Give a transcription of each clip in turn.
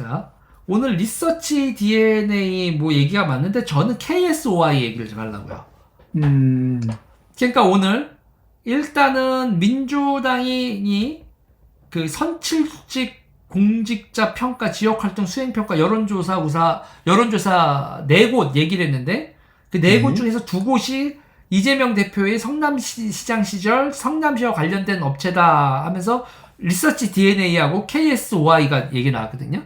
자, 오늘 리서치 DNA 뭐 얘기가 많은데 저는 KSOI 얘기를 좀 하려고요. 음, 그러니까 오늘 일단은 민주당이 그 선출직 공직자 평가, 지역 활동 수행 평가, 여론조사 우사, 여론조사 네 곳 얘기를 했는데 그 네곳 네. 중에서 두 곳이 이재명 대표의 성남시장 시절 성남시와 관련된 업체다 하면서 리서치 DNA하고 KSOI가 얘기 나왔거든요.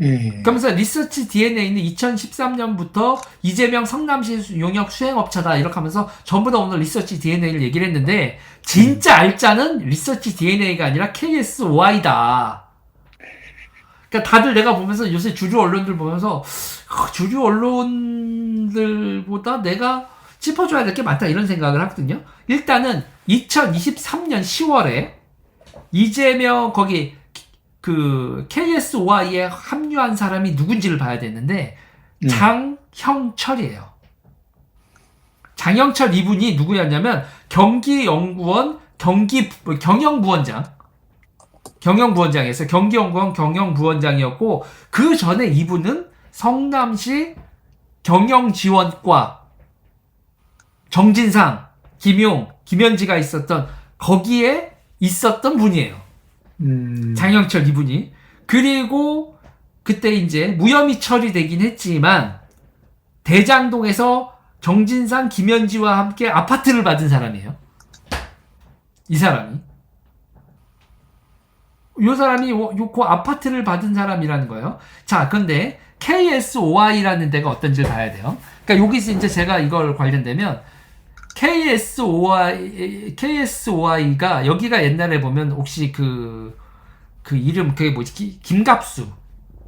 예. 그러면서 리서치 DNA는 2013년부터 이재명 성남시 용역 수행업체다 이렇게 하면서 전부 다 오늘 리서치 DNA를 얘기를 했는데 진짜 알짜는 리서치 DNA가 아니라 KSOI다. 그러니까 다들 내가 보면서 요새 주류 언론들 보면서 아, 주류 언론들보다 내가 짚어줘야 될 게 많다 이런 생각을 하거든요. 일단은 2023년 10월에 이재명 거기 그 KSOI에 합류한 사람이 누군지를 봐야 되는데 네. 장형철이에요. 장형철 이분이 누구였냐면 경기연구원 경기 경영부원장 경영부원장에서 경기연구원 경영부원장이었고 그 전에 이분은 성남시 경영지원과 정진상, 김용, 김현지가 있었던 거기에 있었던 분이에요. 음, 장영철 이분이 그리고 그때 이제 무혐의 처리되긴 했지만 대장동에서 정진상 김현지와 함께 아파트를 받은 사람이에요. 이 사람이 요 사람이 요, 요, 그 아파트를 받은 사람이라는 거예요. 자, 근데 KSOI라는 데가 어떤지를 봐야 돼요. 그러니까 여기서 이제 제가 이걸 관련되면 KSOI, KSOI가 여기가 옛날에 보면 혹시 그, 그 이름, 그게 뭐지? 기- 김갑수.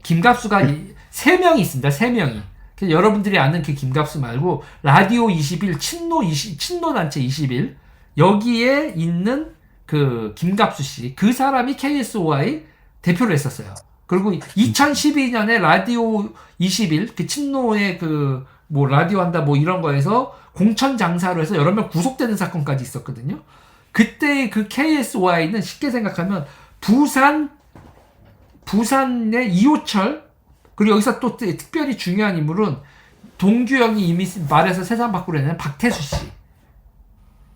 김갑수가 이- 세 명이 있습니다. 세 명이. 여러분들이 아는 그 김갑수 말고 라디오 21, 친노 20, 친노 단체 21 여기에 있는 그 김갑수 씨. 그 사람이 KSOI 대표를 했었어요. 그리고 2012년에 라디오 21, 그 친노의 그 뭐 라디오 한다 뭐 이런 거에서 공천 장사로 해서 여러 명 구속되는 사건까지 있었거든요. 그때 그 KSOI는 쉽게 생각하면 부산 부산의 이호철 그리고 여기서 또 특- 특별히 중요한 인물은 동규형이 이미 말해서 세상 내는 박태수 씨.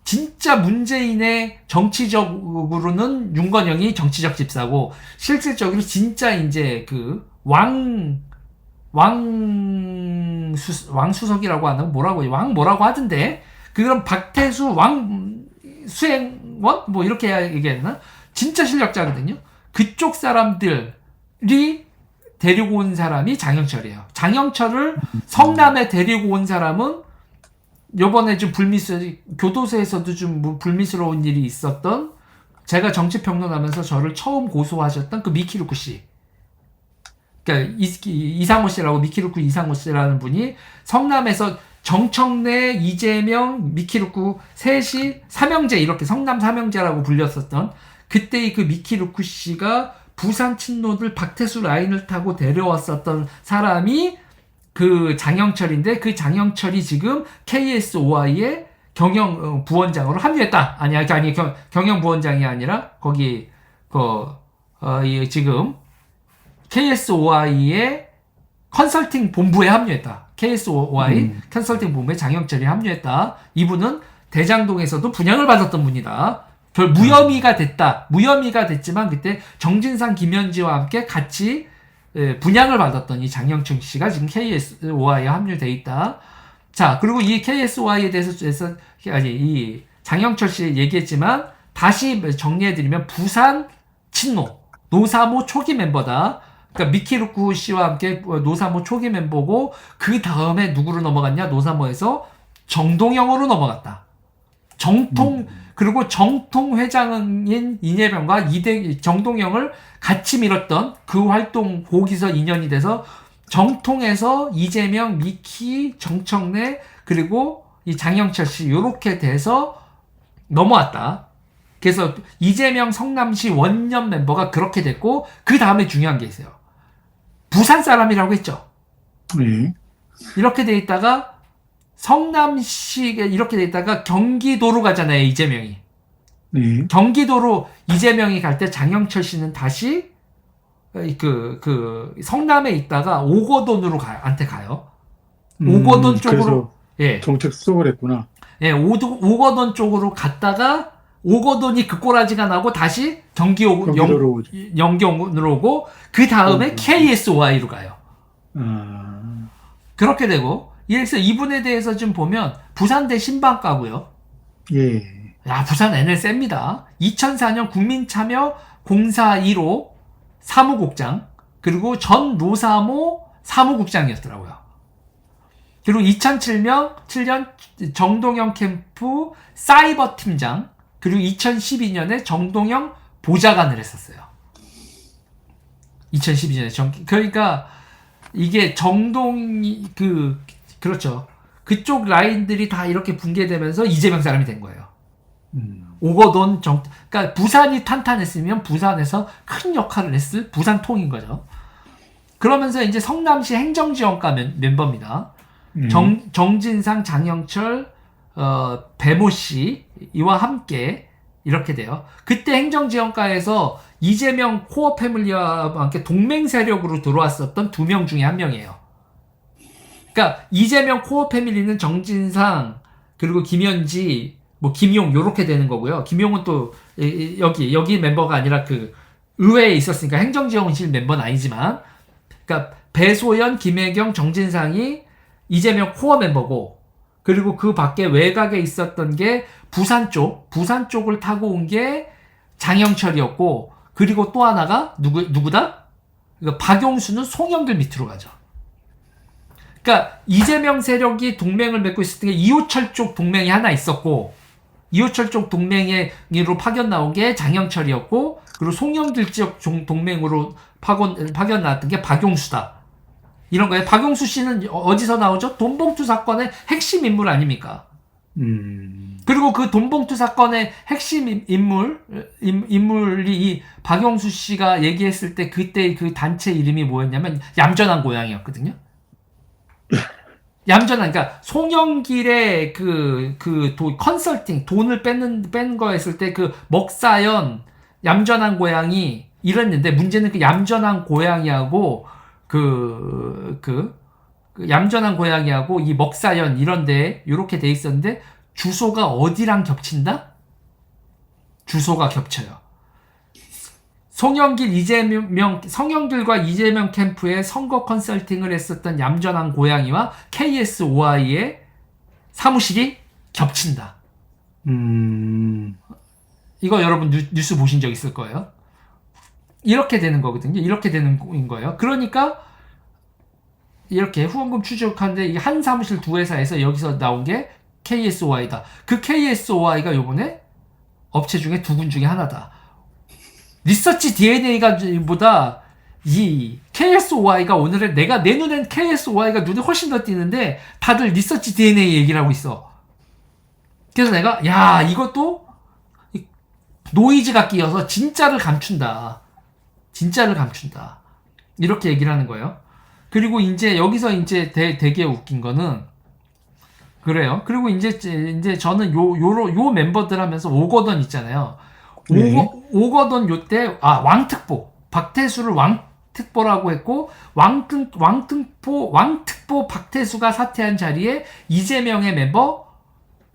진짜 문재인의 정치적으로는 윤건영이 정치적 집사고 실질적으로 진짜 이제 그 왕 왕수 왕수석이라고 하나 뭐라고? 왕 뭐라고 하던데 그런 박태수 왕 수행원 뭐 이렇게 얘기했나 진짜 실력자거든요. 그쪽 사람들이 데리고 온 사람이 장영철이에요. 장영철을 성남에 데리고 온 사람은 요번에 좀 불미스 교도소에서도 좀뭐 불미스러운 일이 있었던 제가 정치 평론하면서 저를 처음 고소하셨던 그 미키루크 씨. 그러니까 이, 이상호 씨라고 미키루크 이상호 씨라는 분이 성남에서 정청래, 이재명, 미키루크 셋이 삼형제 이렇게 성남 삼형제라고 불렸었던 그때의 그 미키루크 씨가 부산 친노들 박태수 라인을 타고 데려왔었던 사람이 그 장영철인데 그 장영철이 지금 KSOI의 경영 어, 부원장으로 합류했다. 아니 아니 아니 경, 경영 부원장이 아니라 거기 그 어, 이 지금 KSOI의 컨설팅 본부에 합류했다. KSOI 음. 컨설팅 본부에 장영철이 합류했다. 이분은 대장동에서도 분양을 받았던 분이다. 별 무혐의가 됐다. 무혐의가 됐지만 그때 정진상 김현지와 함께 같이 예, 분양을 받았던 이 장영철 씨가 지금 KSOI에 합류돼 있다. 자, 그리고 이 KSOI에 대해서 해서 아니 이 장영철 씨 얘기했지만 다시 정리해드리면 부산 친노 노사모 초기 멤버다. 그러니까 미키루쿠 씨와 함께 노사모 초기 멤버고 그 다음에 누구로 넘어갔냐? 노사모에서 정동영으로 넘어갔다. 정통 그리고 정통 회장인 이재명과 이대 정동영을 같이 밀었던 그 활동 거기서 인연이 돼서 정통에서 이재명, 미키, 정청래 그리고 이 장영철 씨 요렇게 돼서 넘어왔다. 그래서 이재명 성남시 원년 멤버가 그렇게 됐고 그 다음에 중요한 게 있어요. 부산 사람이라고 했죠. 네. 이렇게 돼 있다가 성남시에 이렇게 돼 있다가 경기도로 가잖아요 이재명이. 네. 경기도로 이재명이 갈 때 장영철 씨는 다시 그, 그, 성남에 있다가 오거돈으로 가, 한테 가요. 음, 오거돈 쪽으로, 그래서 예, 정책 수석을 했구나. 예, 오거돈 쪽으로 갔다가 오거돈이 그 꼬라지가 나고 다시 오죠. 영경으로 오고 그 다음에 음. KSY로 가요. 아, 그렇게 되고 그래서 이분에 대해서 좀 보면 부산대 신방과고요. 예. 야 부산 NL 셉니다. 2004년 국민참여 공사 1호 사무국장 그리고 전 노사모 사무국장이었더라고요. 그리고 2007년 7년 정동영 캠프 사이버 팀장 그리고 2012년에 정동영 보좌관을 했었어요. 2012년에 정 그러니까 이게 정동이 그 그렇죠. 그쪽 라인들이 다 이렇게 붕괴되면서 이재명 사람이 된 거예요. 음, 오거돈 정, 그러니까 부산이 탄탄했으면 부산에서 큰 역할을 했을 부산통인 거죠. 그러면서 이제 성남시 행정지원과 멤, 멤버입니다. 음, 정, 정진상, 장영철, 어, 배모 씨 이와 함께 이렇게 돼요. 그때 행정지원과에서 이재명 코어 패밀리와 함께 동맹 세력으로 들어왔었던 두 명 중에 한 명이에요. 그러니까 이재명 코어 패밀리는 정진상 그리고 김현지 뭐 김용 요렇게 되는 거고요. 김용은 또 여기 여기 멤버가 아니라 그 의회에 있었으니까 행정지원실 멤버는 아니지만 그러니까 배소연, 김혜경, 정진상이 이재명 코어 멤버고 그리고 그 밖에 외곽에 있었던 게 부산 쪽, 부산 쪽을 타고 온 게 장영철이었고 그리고 또 하나가 누구 누구다? 그러니까 박용수는 송영길 밑으로 가죠. 그러니까 이재명 세력이 동맹을 맺고 있을 때 이호철 쪽 동맹이 하나 있었고 이호철 쪽 동맹으로 파견 나온 게 장영철이었고 그리고 송영길 지역 종- 동맹으로 파견 파견 나왔던 게 박용수다. 이런 거예요. 박용수 씨는 어디서 나오죠? 돈봉투 사건의 핵심 인물 아닙니까? 음, 그리고 그 돈봉투 사건의 핵심 인- 인물, 인, 인물이 이 박용수 씨가 얘기했을 때 그때 그 단체 이름이 뭐였냐면 얌전한 고양이였거든요. 얌전한, 그러니까 송영길의 그, 그 도, 컨설팅, 돈을 뺏는, 뺀 거 했을 때 그 먹사연, 얌전한 고양이 이랬는데 문제는 그 얌전한 고양이하고 그, 그, 그 얌전한 고양이하고 이 먹사연 이런데 이렇게 돼 있었는데 주소가 어디랑 겹친다? 주소가 겹쳐요. 송영길 이재명 성영길과 이재명 캠프의 선거 컨설팅을 했었던 얌전한 고양이와 KSOI의 사무실이 겹친다. 음, 이거 여러분 뉴, 뉴스 보신 적 있을 거예요. 이렇게 되는 거거든요. 이렇게 되는 거예요. 그러니까 이렇게 후원금 추적하는데 이 한 사무실 두 회사에서 여기서 나온 게 KSOI다. 그 KSOI가 요번에 업체 중에 두 군 중에 하나다. 리서치 DNA가 보다 이 KSOI가 오늘의 내가 내 눈엔 KSOI가 눈에 훨씬 더 띄는데 다들 리서치 DNA 얘기를 하고 있어. 그래서 내가 야 이것도 노이즈가 끼어서 진짜를 감춘다. 진짜를 감춘다. 이렇게 얘기를 하는 거예요. 그리고 이제 여기서 이제 되, 되게 웃긴 거는 그래요. 그리고 이제 이제 저는 요 요로 요 멤버들 하면서 오거돈 있잖아요. 네. 오거 오거돈 요때 아 왕특보 박태수를 왕특보라고 했고 왕특 왕특보 왕특보 박태수가 사퇴한 자리에 이재명의 멤버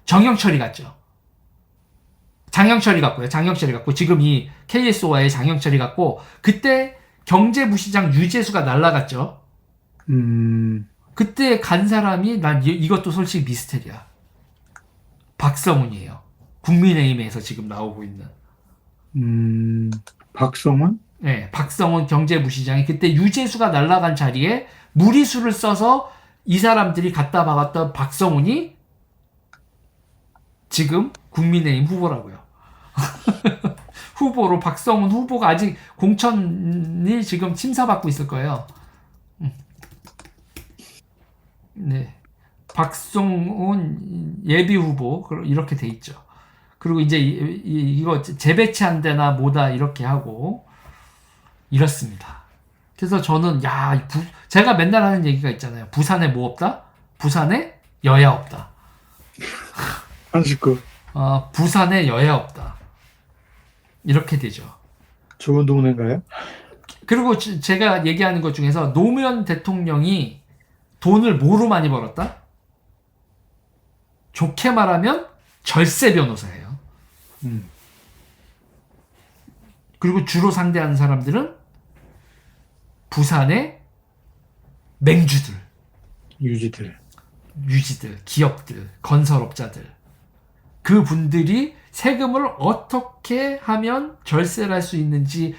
정영철이 갔죠. 장영철이 갔고요. 장영철이 갔고 지금 이 KSO와의 장영철이 갔고 그때 경제부시장 유재수가 날라갔죠. 음, 그때 간 사람이 난 이, 이것도 솔직히 미스테리야. 박성훈이에요. 국민의힘에서 지금 나오고 있는. 음, 박성원? 네, 박성훈 경제부시장이 그때 유재수가 날라간 자리에 무리수를 써서 이 사람들이 갖다 박았던 박성훈이 지금 국민의힘 후보라고요. 후보로 박성훈 후보가 아직 공천이 지금 심사받고 있을 거예요. 음. 네. 박성훈 예비 후보 이렇게 돼 있죠. 그리고 이제 이, 이- 이거 재배치한 데나 뭐다 이렇게 하고 이렇습니다. 그래서 저는 야, 이 부- 제가 맨날 하는 얘기가 있잖아요. 부산에 뭐 없다? 부산에 여야 없다. 한식구. 어, 부산에 여야 없다. 이렇게 되죠. 좋은 동네인가요? 그리고 지- 제가 얘기하는 것 중에서 노무현 대통령이 돈을 뭐로 많이 벌었다? 좋게 말하면 절세 변호사예요. 음. 그리고 주로 상대하는 사람들은 부산의 맹주들, 유지들. 유지들, 기업들, 건설업자들. 그 분들이 세금을 어떻게 하면 절세를 할 수 있는지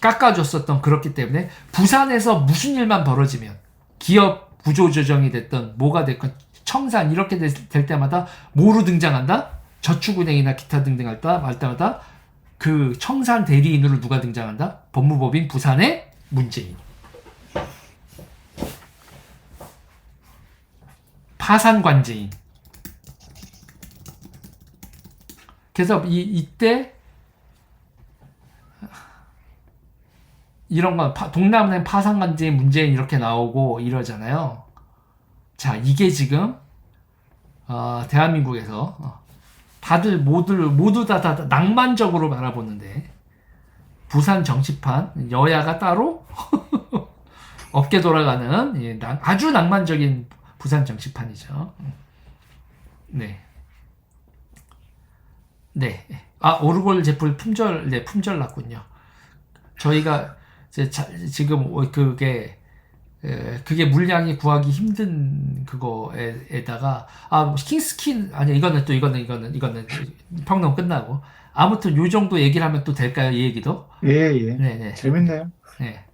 깎아줬었던 그렇기 때문에 부산에서 무슨 일만 벌어지면 기업 구조조정이 됐던 뭐가 됐건 청산 이렇게 될, 될 때마다 뭐로 등장한다? 저축은행이나 기타 등등 할 때마다 그 청산 대리인으로 누가 등장한다? 법무법인 부산의 문재인. 파산 관제인. 그래서 이, 이때 이런 건 파- 동남아는 파산관제인 문재인 이렇게 나오고 이러잖아요. 자, 이게 지금 어, 대한민국에서 어, 다들 모두 모두 다, 다 낭만적으로 바라보는데 부산 정치판 여야가 따로 없게 돌아가는 예, 낭- 아주 낭만적인 부산 정치판이죠. 네. 네. 아, 오르골 제품 품절, 네, 품절 났군요. 저희가 이제 자- 지금 어, 그게 에, 그게 물량이 구하기 힘든 그거에다가 아 킹스킨 아니 이거는 또 이거는 이거는 이거는 평론 끝나고 아무튼 요 정도 얘기를 하면 또 될까요 이 얘기도 예, 예. 네네 재밌네요. 네.